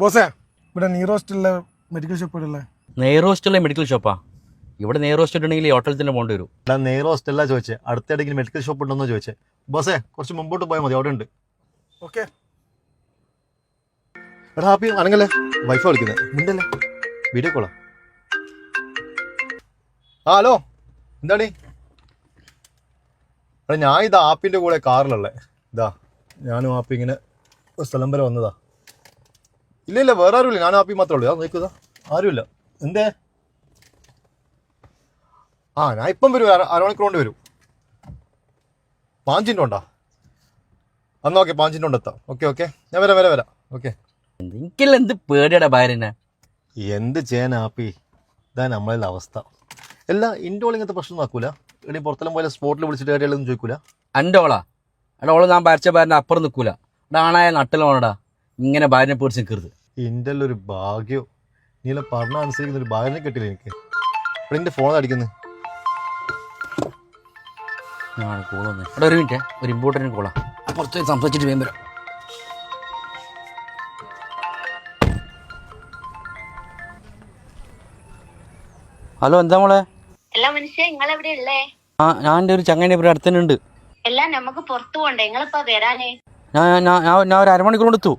ബോസേ ഇവിടെ നീറോസ്റ്റുള്ള medical shop ഇവിടെ നെയ്റോസ്റ്റുള്ള medical ഷോപ്പാ ഇവിടെ നെയ്റോസ്റ്റ് ഉണ്ടെങ്കിൽ ഈ ഹോട്ടലിൽ തന്നെ പോകേണ്ടി വരും. എടാ നെയ്റോ ചോദിച്ചത് ചോദിച്ചേ. അടുത്തിടയ്ക്ക് മെഡിക്കൽ ഷോപ്പ് ഉണ്ടെന്നോ ചോദിച്ചേ. ബോസേ കുറച്ച് മുമ്പോട്ട് പോയാൽ മതി അവിടെ ഉണ്ട്. ഓക്കെ എടാ ഹാപ്പി അനങ്ങല്ലേ? വൈഫ് വിളിക്കുന്നത് മിണ്ടല്ലേ? വീഡിയോ കോളാ ആ? ഹലോ. എന്താണ് എടാ ഞാൻ ഇത് ആപ്പിന്റെ കൂടെ കാറിലുള്ളത് ഇതാ ഞാനും ആപ്പി ഇങ്ങനെ ഒരു സ്ഥലം വരെ വന്നതാ. ഇല്ല ഇല്ല വേറെ ആരുമില്ല. ഞാൻ ആപ്പി മാത്രമേ ഉള്ളൂ. ആ നോക്കുക ആരുമില്ല. എന്തേ? ആ ഞാൻ ഇപ്പം വരും. അര അരമണിക്കൂർ കൊണ്ട് വരും. പാഞ്ചിന്റെ ഉണ്ടോ അന്ന് ഓക്കെ പാഞ്ചിന്റെ കൊണ്ട് എത്താം. Okay okay. ഞാൻ വരാം വരാം വരാം. ഓക്കെ. എനിക്കല്ല എന്ത് പേടിയുടെ ഭാര്യനെ? എന്ത് ചെയ്യാൻ ആപ്പി? ഇതാ നമ്മളുടെ അവസ്ഥ. എല്ലാ ഇൻഡോൾ ഇങ്ങനത്തെ പ്രശ്നം ആക്കൂല എടി പുറത്തെല്ലാം പോലെ സ്പോട്ടിൽ വിളിച്ചിട്ട് കാര്യങ്ങളൊന്നും ചോദിക്കൂല? എന്റെ ഓളാ? എടാ ഓൾ ഞാൻ ഭരിച്ച ഭാര്യനെ അപ്പുറം നിൽക്കൂല. എടാ ആണായ നട്ടലോണടാ ഇങ്ങനെ ഭാര്യനെ പേടിച്ച് നിൽക്കരുത് എന്റെ ഒരു ഭാഗ്യോ. നീല പറഞ്ഞ അനുസരിക്കുന്ന ഒരു ഭാര്യനെ കിട്ടില്ല എനിക്ക്. ഇവിടെ എന്റെ ഫോൺ അടിക്കുന്നത് ഞാൻ കോൾ വന്നേ. എടാ ഒരു മിനിറ്റ് ഒരു ഇമ്പോർട്ടന്റ് കോളാ പുറത്ത് സംസാരിച്ചിട്ട് വേഗം വരാം. ഹലോ എന്താ മോളെ? എല്ലാ മനുഷ്യ നിങ്ങൾ എവിടെ ഉള്ളേ? ആ ഞാൻ എന്റെ ഒരു ചങ്ങനെ ഇവിടെ അടുത്തന്നെ ഉണ്ട്. എല്ലാം നമുക്ക് പുറത്തു പോണ്ടേ? നിങ്ങളിപ്പോ വരാനേ? ഞാൻ ഞാൻ ഞാൻ ഒരു അരമണിക്കൂർ കൊടുത്തു എത്തു.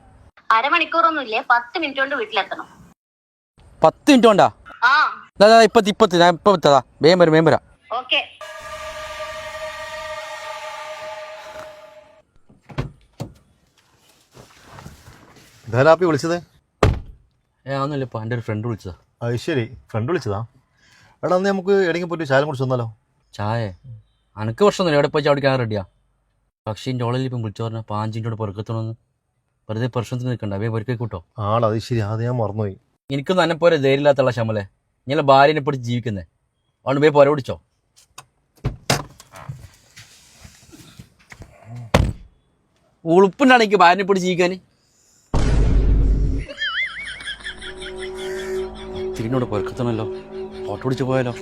അരമണിക്കൂറൊന്നും ഇല്ലേ പത്ത് മിനിറ്റ് കൊണ്ട് വീട്ടിലെത്തണം. പത്ത് മിനിറ്റ് കൊണ്ടാ ആ ഇപ്പത്തി ഇപ്പത്തി ഞാൻ ഇപ്പം എത്തതാ വേഗം വരും വേഗം വരാം. ഓക്കെ. ഇതാരാ ആപ്പി വിളിച്ചത്? ഏ ഒന്നുമില്ല ഇപ്പം എന്റെ ഒരു ഫ്രണ്ട് വിളിച്ചതാ. അത് ശരി ഫ്രണ്ട് വിളിച്ചതാ? എടാ അന്ന് നമുക്ക് എവിടെയെങ്കിലും പോയിട്ട് ചായം കുടിച്ച് വന്നാലോ? ചായ? അനക്ക് പ്രശ്നമൊന്നുമില്ല എവിടെ പോയി ചവിടിക്കാൻ റെഡിയാ പക്ഷേ എന്റെ ഓളിൽ ഇപ്പം വിളിച്ചു പറഞ്ഞാൽ പാഞ്ചിന്റെ പൊറുക്കത്തണമെന്ന് വെറുതെ പ്രശ്നത്തിന് നിൽക്കണ്ട. അവയെ പൊരുക്കി കൂട്ടോ. ആളത് ശരി. അത് ഞാൻ മറന്നുപോയി. എനിക്കും തന്നെ പോലെ ധൈര്യമില്ലാത്തുള്ള ശമലെ ഞങ്ങളെ ഭാര്യനെ പിടിച്ച് ജീവിക്കുന്നേ. അതുകൊണ്ട് പോയി പുര പിടിച്ചോ ഉളുപ്പുണ്ടാണ് എനിക്ക് ഭാര്യനെ പിടിച്ച് ജീവിക്കാൻ. തിരിഞ്ഞോട് പൊരുക്കത്തണല്ലോ ഫോട്ടോ പിടിച്ച് പോയാലോ.